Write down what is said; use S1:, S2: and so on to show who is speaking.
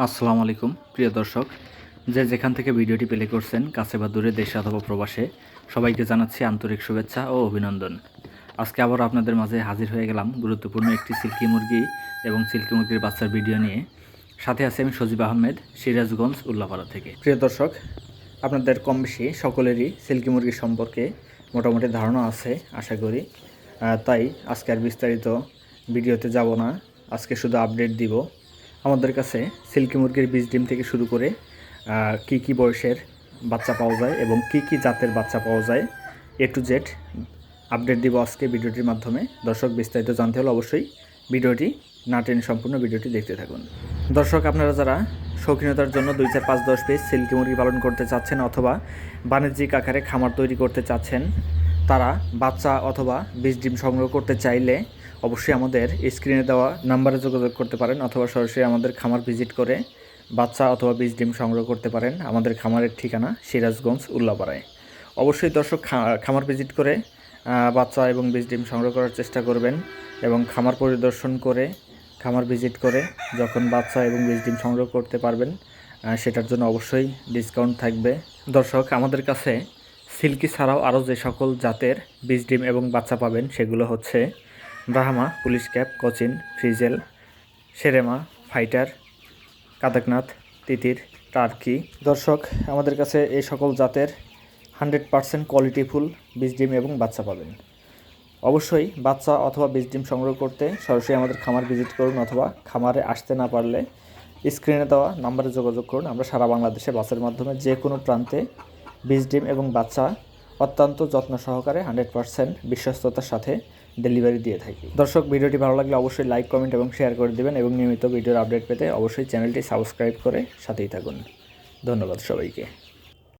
S1: আসসালামু আলাইকুম, প্রিয় দর্শক। যে যেখান থেকে ভিডিওটি প্লে করছেন, কাছে বা দূরে দেশে অথবা প্রবাসে, সবাইকে জানাচ্ছি আন্তরিক শুভেচ্ছা ও অভিনন্দন। আজকে আবার আপনাদের মাঝে হাজির হয়ে গেলাম গুরুত্বপূর্ণ একটি সিল্কি মুরগি এবং সিল্কি মুরগির বাচ্চার ভিডিও নিয়ে। সাথে আছে আমি সজীব আহমেদ, সিরাজগঞ্জ, উল্লাপাড়া থেকে। প্রিয় দর্শক, আপনাদের কম বেশি সকলেরই সিল্কি মুরগি সম্পর্কে মোটামুটি ধারণা আছে, আশা করি। তাই আজকে আর বিস্তারিত ভিডিওতে যাব না। আজকে শুধু আপডেট দিব। আমাদের কাছে সিল্কি মুরগির বীজ ডিম থেকে শুরু করে কি কি বয়সের বাচ্চা পাওয়া যায় এবং কি কি জাতের বাচ্চা পাওয়া যায়, এ টু জেড আপডেট দিব আজকে ভিডিওটির মাধ্যমে। দর্শক বিস্তারিত জানতে হলে অবশ্যই ভিডিওটি না টেনে সম্পূর্ণ ভিডিওটি দেখতে থাকুন। দর্শক, আপনারা যারা শৌখিনতার জন্য দুই চার পাঁচ দশ পিস সিল্কি মুরগি পালন করতে চাচ্ছেন অথবা বাণিজ্যিক আকারে খামার তৈরি করতে চাচ্ছেন, তারা বাচ্চা অথবা বীজ ডিম সংগ্রহ করতে চাইলে অবশ্যই আমাদের স্ক্রিনে দেওয়া নাম্বারে যোগাযোগ করতে পারেন অথবা সরাসরি আমাদের খামার ভিজিট করে বাচ্চা অথবা বীজ ডিম সংগ্রহ করতে পারেন আমাদের খামারের ঠিকানা সিরাজগঞ্জ, উল্লাপাড়ায়। অবশ্যই দর্শক খামার ভিজিট করে বাচ্চা এবং বীজ ডিম সংগ্রহ করার চেষ্টা করবেন এবং খামার পরিদর্শন করে, খামার ভিজিট করে যখন বাচ্চা এবং বীজ ডিম সংগ্রহ করতে পারবেন সেটার জন্য অবশ্যই ডিসকাউন্ট থাকবে। দর্শক, আমাদের কাছে সিল্কি ছাড়াও আরও যে সকল জাতের বীজ ডিম এবং বাচ্চা পাবেন সেগুলো হচ্ছে Brahma, Polish cap Cochin, Frizzle, Serama, fighter, Kadaknath, তিতির, টার্কি। দর্শক, আমাদের কাছে এই সকল জাতের হান্ড্রেড পারসেন্ট কোয়ালিটিফুল বীজ ডিম এবং বাচ্চা পাবেন। অবশ্যই বাচ্চা অথবা বীজ ডিম সংগ্রহ করতে সরাসরি আমাদের খামার ভিজিট করুন অথবা খামারে আসতে না পারলে স্ক্রিনে দেওয়া নাম্বারে যোগাযোগ করুন। আমরা সারা বাংলাদেশে বাসের মাধ্যমে যে কোনো প্রান্তে বীজ ডিম এবং বাচ্চা অত্যন্ত যত্ন সহকারে হান্ড্রেড পার্সেন্ট বিশ্বস্ততার সাথে ডেলিভারি দিয়ে থাকি। দর্শক, ভিডিওটি ভালো লাগলে অবশ্যই লাইক, কমেন্ট এবং শেয়ার করে দেবেন এবং নিয়মিত ভিডিওর আপডেট পেতে অবশ্যই চ্যানেলটি সাবস্ক্রাইব করে সাথেই থাকুন। ধন্যবাদ সবাইকে।